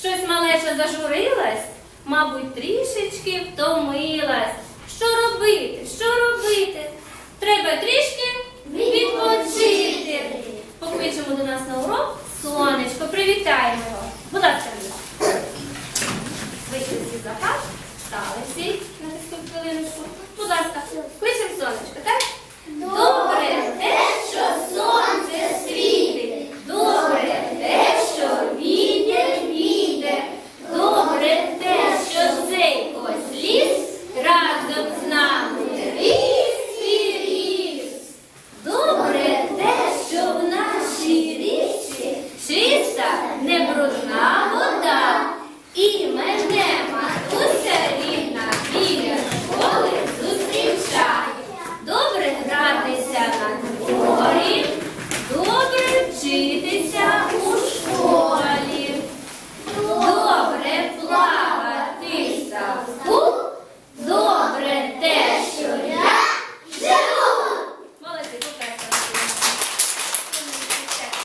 Щось малеча зажурилась, мабуть, трішечки втомилась. Що робити? Що робити? Треба трішки відпочити. Покличемо до нас на урок сонечко, привітаємо його. Будь ласка, вийшли всі запас, стали всі на таку хвилиночку. Будь ласка. glory.